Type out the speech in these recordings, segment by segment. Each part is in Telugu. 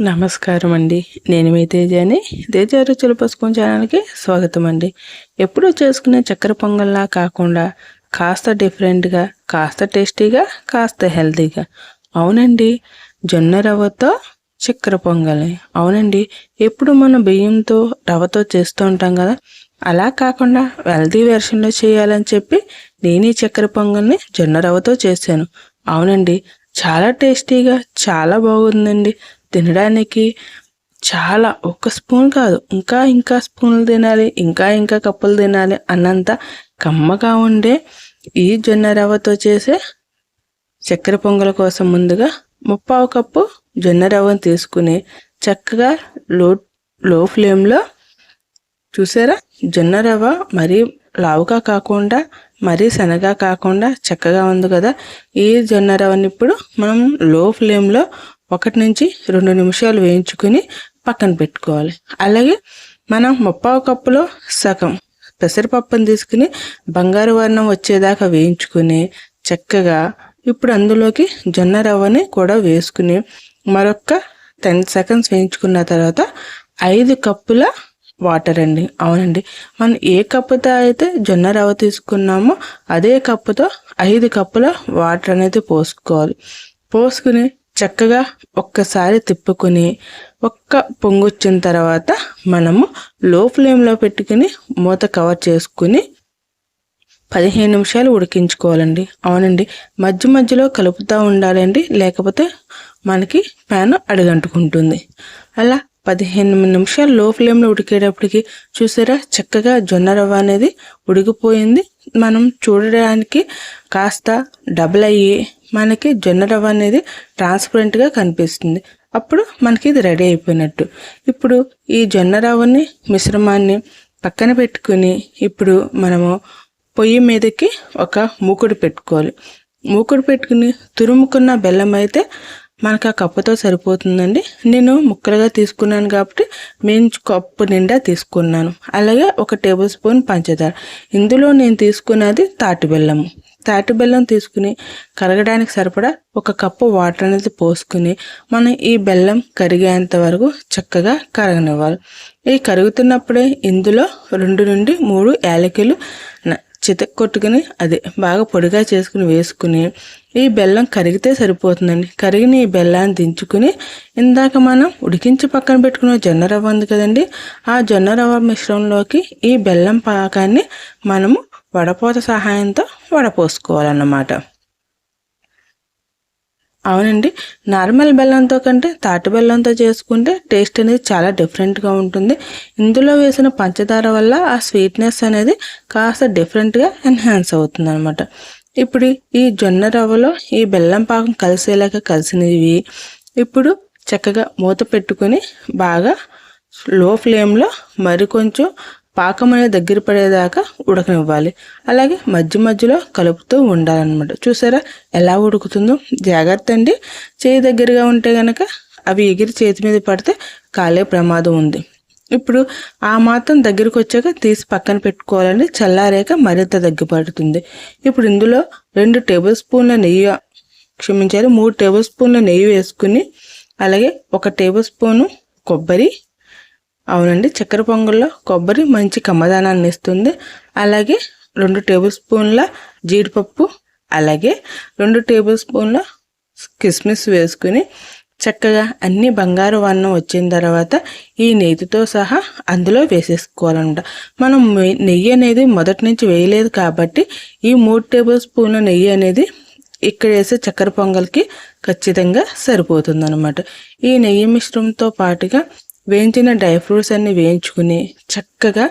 నమస్కారం అండి నేను మీ తేజాని. తేజ రుచులు పసుపు ఛానల్కి స్వాగతం అండి ఎప్పుడూ చేసుకునే చక్కెర పొంగల్లా కాకుండా కాస్త డిఫరెంట్గా కాస్త టేస్టీగా కాస్త హెల్తీగా. అవునండి జొన్న రవ్వతో చక్కెర పొంగలి. అవునండి ఎప్పుడు మనం బియ్యంతో రవ్వతో చేస్తూ ఉంటాం కదా? అలా కాకుండా హెల్తీ వెర్షన్లో చేయాలని చెప్పి నేను ఈ చక్కెర పొంగల్ని జొన్న రవ్వతో చేశాను. అవునండి చాలా టేస్టీగా చాలా బాగుందండి. తినడానికి చాలా ఒక స్పూన్ కాదు ఇంకా ఇంకా స్పూన్లు తినాలి ఇంకా ఇంకా కప్పులు తినాలి అన్నంత కమ్మగా ఉండే ఈ జొన్న రవ్వతో చేసే చక్కెర పొంగల కోసం ముందుగా ముప్పావు కప్పు జొన్న రవ్వను తీసుకుని చక్కగా లో లో ఫ్లేమ్లో చూసారా? జొన్న రవ్వ మరీ లావుగా కాకుండా మరీ శనగ కాకుండా చక్కగా ఉంది కదా? ఈ జొన్న రవ్వని ఇప్పుడు మనం లో ఫ్లేమ్లో ఒకటి నుంచి రెండు నిమిషాలు వేయించుకుని పక్కన పెట్టుకోవాలి. అలాగే మనం ముప్పావు కప్పులో సగం పెసరపప్పును తీసుకుని బంగారు వర్ణం వచ్చేదాకా వేయించుకుని చక్కగా ఇప్పుడు అందులోకి జొన్న రవ్వని కూడా వేసుకుని మరొక టెన్ సెకండ్స్ వేయించుకున్న తర్వాత ఐదు కప్పుల వాటర్ అండి. అవునండి. మనం ఏ కప్పుతో అయితే జొన్న రవ్వ తీసుకున్నామో అదే కప్పుతో ఐదు కప్పుల వాటర్ అనేది పోసుకోవాలి. పోసుకుని చక్కగా ఒక్కసారి తిప్పుకొని ఒక్క పొంగొచ్చిన తర్వాత మనము లో ఫ్లేమ్లో పెట్టుకుని మూత కవర్ చేసుకుని పదిహేను నిమిషాలు ఉడికించుకోవాలండి. అవునండి. మధ్య మధ్యలో కలుపుతూ ఉండాలండి. లేకపోతే మనకి ప్యాన్ అడుగంటుకుంటుంది. అలా పదిహేను నిమిషాలు లో ఫ్లేమ్లో ఉడికేటప్పటికి చూసారా? చక్కగా జొన్న రవ్వ అనేది ఉడికిపోయింది. మనం చూడడానికి కాస్త డబుల్ అయ్యి మనకి జొన్న రవ్వ అనేది ట్రాన్స్పరెంట్గా కనిపిస్తుంది. అప్పుడు మనకి ఇది రెడీ అయిపోయినట్టు. ఇప్పుడు ఈ జొన్న రవ్వని మిశ్రమాన్ని పక్కన పెట్టుకుని ఇప్పుడు మనము పొయ్యి మీదకి ఒక మూకుడు పెట్టుకోవాలి. మూకుడు పెట్టుకుని తురుముకున్న బెల్లం అయితే మనకు ఆ కప్పుతో సరిపోతుందండి. నేను ముక్కలుగా తీసుకున్నాను కాబట్టి మేము కప్పు నిండా తీసుకున్నాను. అలాగే ఒక టేబుల్ స్పూన్ పంచదార. ఇందులో నేను తీసుకున్నది తాటి బెల్లము. తాటి బెల్లం తీసుకుని కరగడానికి సరిపడా ఒక కప్పు వాటర్ అనేది పోసుకుని మనం ఈ బెల్లం కరిగేంత వరకు చక్కగా కరగనివ్వాలి. ఈ కరుగుతున్నప్పుడే ఇందులో రెండు నుండి మూడు యాలకులు చితక్ కొట్టుకుని అది బాగా పొడిగా చేసుకుని వేసుకుని ఈ బెల్లం కరిగితే సరిపోతుందండి. కరిగిన ఈ బెల్లాన్ని దించుకుని ఇందాక మనం ఉడికించి పక్కన పెట్టుకున్న జొన్న రవ్వ ఉంది కదండి ఆ జొన్న రవ్వ మిశ్రమంలోకి ఈ బెల్లం పాకాన్ని మనము వడపోత సహాయంతో వడపోసుకోవాలన్నమాట. అవునండి నార్మల్ బెల్లంతో కంటే తాటి బెల్లంతో చేసుకుంటే టేస్ట్ అనేది చాలా డిఫరెంట్గా ఉంటుంది. ఇందులో వేసిన పంచదార వల్ల ఆ స్వీట్నెస్ అనేది కాస్త డిఫరెంట్గా ఎన్హాన్స్ అవుతుంది అనమాట ఇప్పుడు ఈ జొన్న రవ్వలో ఈ బెల్లం పాకం కలిసేలాగా కలిసినవి ఇప్పుడు చక్కగా మూత పెట్టుకొని బాగా లో ఫ్లేమ్లో మరి కొంచెం పాకం అనేది దగ్గర పడేదాకా ఉడకనివ్వాలి. అలాగే మధ్య మధ్యలో కలుపుతూ ఉండాలన్నమాట. చూసారా ఎలా ఉడుకుతుందో? జాగ్రత్త అండి. చేయి దగ్గరగా ఉంటే గనక అవి ఎగిరి చేతి మీద పడితే కాలే ప్రమాదం ఉంది. ఇప్పుడు ఆ మాత్రం దగ్గరికి వచ్చాక తీసి పక్కన పెట్టుకోవాలంటే చల్లారాక మరింత దగ్గరపడుతుంది ఇప్పుడు ఇందులో రెండు టేబుల్ స్పూన్ల నెయ్యి క్షమించాలి మూడు టేబుల్ స్పూన్ల నెయ్యి వేసుకుని అలాగే ఒక టేబుల్ స్పూను కొబ్బరి అవునండి చక్కెర పొంగల్లో కొబ్బరి మంచి కమ్మదానాన్ని ఇస్తుంది. అలాగే రెండు టేబుల్ స్పూన్ల జీడిపప్పు అలాగే రెండు టేబుల్ స్పూన్ల కిస్మిస్ వేసుకుని చక్కగా అన్ని బంగారు వర్ణం వచ్చిన తర్వాత ఈ నెయ్యితో సహా అందులో వేసేసుకోవాలన్నమాట. మనం నెయ్యి అనేది మొదటి నుంచి వేయలేదు కాబట్టి ఈ మూడు టేబుల్ స్పూన్ల నెయ్యి అనేది ఇక్కడ వేసే చక్కెర పొంగల్కి ఖచ్చితంగా సరిపోతుందనమాట ఈ నెయ్యి మిశ్రమంతో పాటుగా వేయించిన డ్రై ఫ్రూట్స్ అన్ని వేయించుకుని చక్కగా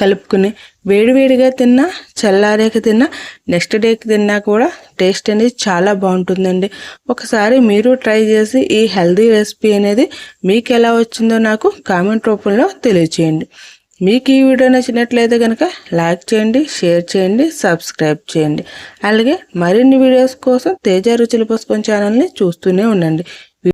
కలుపుకుని వేడివేడిగా తిన్నా చల్లారేక తిన్నా నెక్స్ట్ డేకి తిన్నా కూడా టేస్ట్ అనేది చాలా బాగుంటుందండి. ఒకసారి మీరు ట్రై చేసి ఈ హెల్దీ రెసిపీ అనేది మీకు ఎలా వచ్చిందో నాకు కామెంట్ రూపంలో తెలియచేయండి. మీకు ఈ వీడియో నచ్చినట్లయితే కనుక లైక్ చేయండి షేర్ చేయండి సబ్స్క్రైబ్ చేయండి. అలాగే మరిన్ని వీడియోస్ కోసం తేజ రుచుల పుష్పం ఛానల్ని చూస్తూనే ఉండండి.